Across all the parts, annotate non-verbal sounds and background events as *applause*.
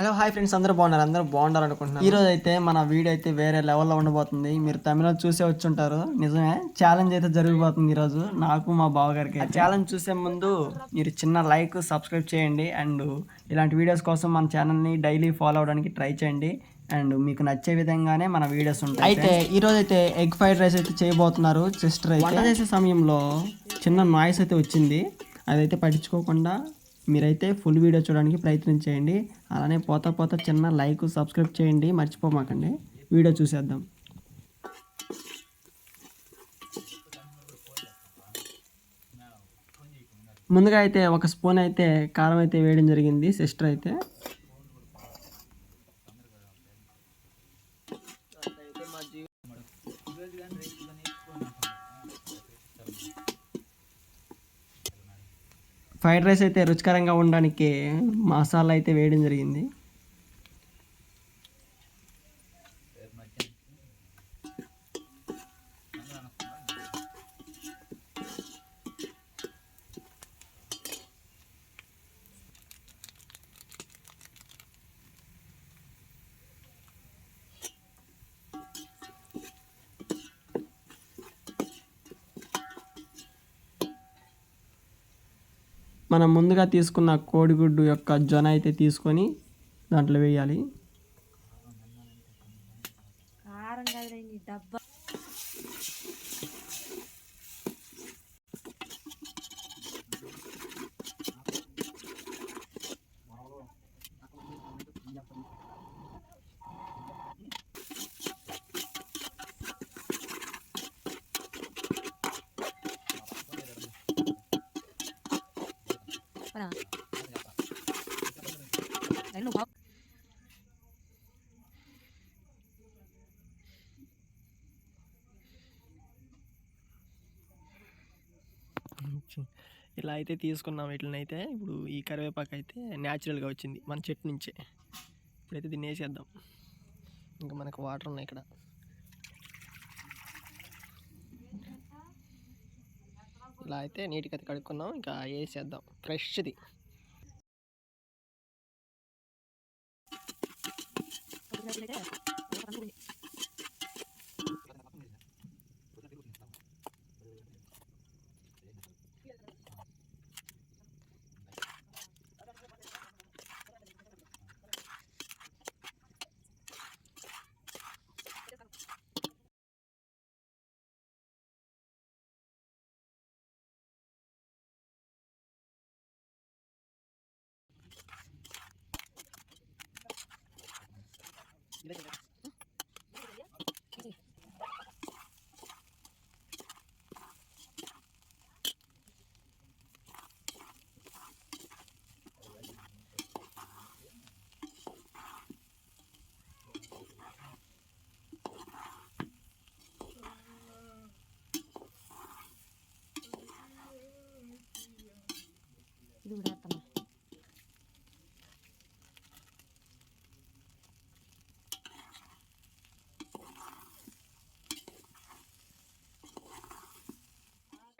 Hello hi friends అందరూ బాగున్నారు. అందరూ బాగున్నారు అనుకుంటున్నాను ఈ రోజు అయితే మన వీడియో అయితే వేరే లెవెల్లో ఉండబోతుంది. మీరు తమిళ చూసే వచ్చి ఉంటారు నిజమే ఛాలెంజ్ అయితే జరిగిపోతుంది ఈరోజు. నాకు మా బావగారికి ఛాలెంజ్ చూసే ముందు మీరు చిన్న లైక్ సబ్స్క్రైబ్ చేయండి. అండ్ ఇలాంటి వీడియోస్ కోసం మన ఛానల్ని డైలీ ఫాలో అవడానికి ట్రై చేయండి. అండ్ మీకు నచ్చే విధంగానే మన వీడియోస్ ఉంటాయి అయితే ఈ రోజు అయితే ఎగ్ ఫ్రైడ్ రైస్ అయితే చేయబోతున్నారు సిస్టర్ అయితే. చేసే సమయంలో చిన్న నాయిస్ అయితే వచ్చింది. అదైతే పట్టించుకోకుండా మీరైతే ఫుల్ వీడియో చూడడానికి ప్రయత్నం చేయండి. అలానే పోతా పోతా చిన్న లైక్ సబ్స్క్రైబ్ చేయండి. మర్చిపోమాకండి. వీడియో చూసేద్దాం. ముందుగా అయితే ఒక స్పూన్ అయితే కారం అయితే వేయడం జరిగింది. సిస్టర్ అయితే. ఫ్రైడ్ రైస్ అయితే రుచికరంగా ఉండడానికి మసాలా అయితే వేయడం జరిగింది. మనం ముందుగా తీసుకున్న కోడిగుడ్డు యొక్క జొన అయితే తీసుకొని దాంట్లో వేయాలి కారం కాదురా ఈ డబ్బా పరా. రెండు *laughs* ఇలా అయితే తీసుకున్నాం వీటినైతే. ఇప్పుడు ఈ కరివేపాకు అయితే న్యాచురల్గా వచ్చింది మన చెట్టు నుంచే. ఇప్పుడైతే దీన్ని వేసేద్దాం ఇంకా మనకు వాటర్ ఉన్నాయి ఇక్కడ. ఇలా అయితే నీట్గా అయితే కడుక్కున్నాం ఇంకా వేసేద్దాం ఫ్రెష్ది. ఇది Mira, mira.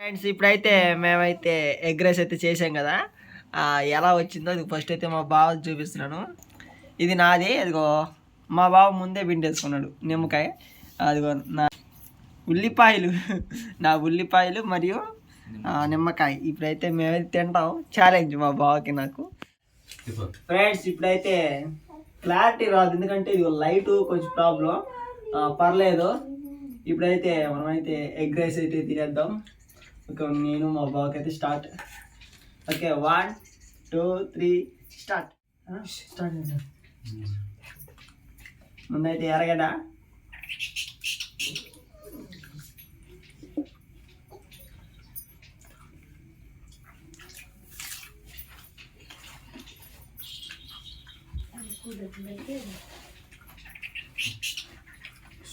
ఫ్రెండ్స్ ఇప్పుడైతే మేమైతే ఎగ్ రైస్ అయితే చేసాం కదా. ఎలా వచ్చిందో ఇది ఫస్ట్ అయితే మా బావ చూపిస్తున్నాను. ఇది నాది అదిగో మా బావ ముందే పిండేసుకున్నాడు నిమ్మకాయ. అదిగో నా ఉల్లిపాయలు నా ఉల్లిపాయలు మరియు నిమ్మకాయ. ఇప్పుడైతే మేమైతే తింటాం. ఛాలెంజ్ మా బావకి నాకు. ఫ్రెండ్స్ ఇప్పుడైతే క్లారిటీ రాదు. ఎందుకంటే ఇది లైట్ కొంచెం ప్రాబ్లం పర్లేదు. ఇప్పుడైతే మనమైతే ఎగ్ రైస్ అయితే తినేద్దాం. ఓకే నేను మా బావకి అయితే start okay one two three start start ముందైతే ఎరగడ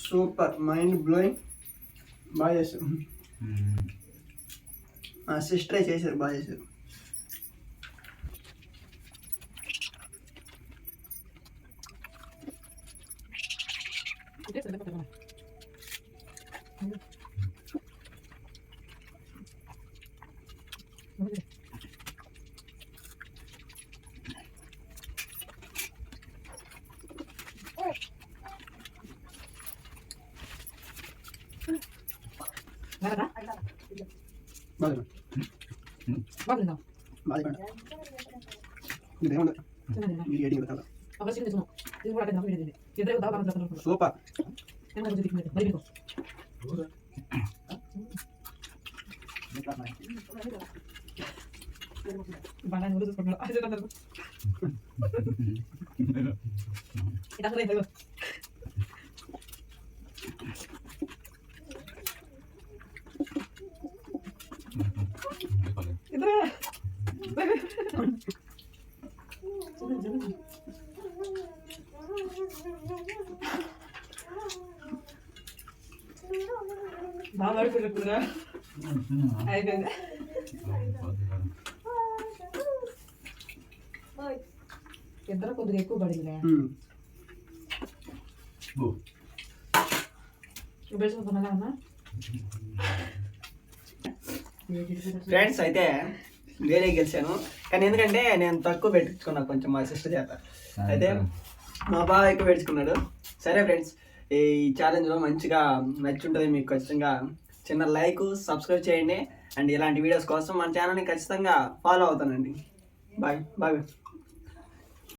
సూపర్ మైండ్ బ్లోయింగ్ బాగా చేశారు మా సిస్టరే చేశారు బాగా చేశారు Nada, బాగున్నా బాగుందా బాగున్నా ఇదేమన్నా ఈ ఏడింగ్ కదా అవశ్యం నిజం ఇది కూడా నాకు వీడియో ఇద్దరు బాగా బాగా సూపర్ ఏమన్నా కొంచెం తిక్కింది మరి మీకు బాగా నూరు చూసుకుంటున్నా అది చూడండి ఇది అక్కడ ఇది 얘들아. 저는 저는 마음을 그랬구나. 아이고. 얘들아 కొద్దిగా ఎక్కువ పడిందిలే ఇప్పుడు చూపిస్తున్నా అన్నా ఫ్రెండ్స్ అయితే వేరే గెలిచాను. కానీ ఎందుకంటే నేను తక్కువ పెట్టించుకున్నాను కొంచెం మా సిస్టర్ చేత. అయితే మా బాబా ఎక్కువ పెట్టుకున్నాడు. సరే ఫ్రెండ్స్ ఈ ఛాలెంజ్లో మంచిగా నచ్చుంటుంది మీకు ఖచ్చితంగా. చిన్న లైక్ సబ్స్క్రైబ్ చేయండి. అండ్ ఇలాంటి వీడియోస్ కోసం మన ఛానల్ని ఖచ్చితంగా ఫాలో అవుతానండి. Bye bye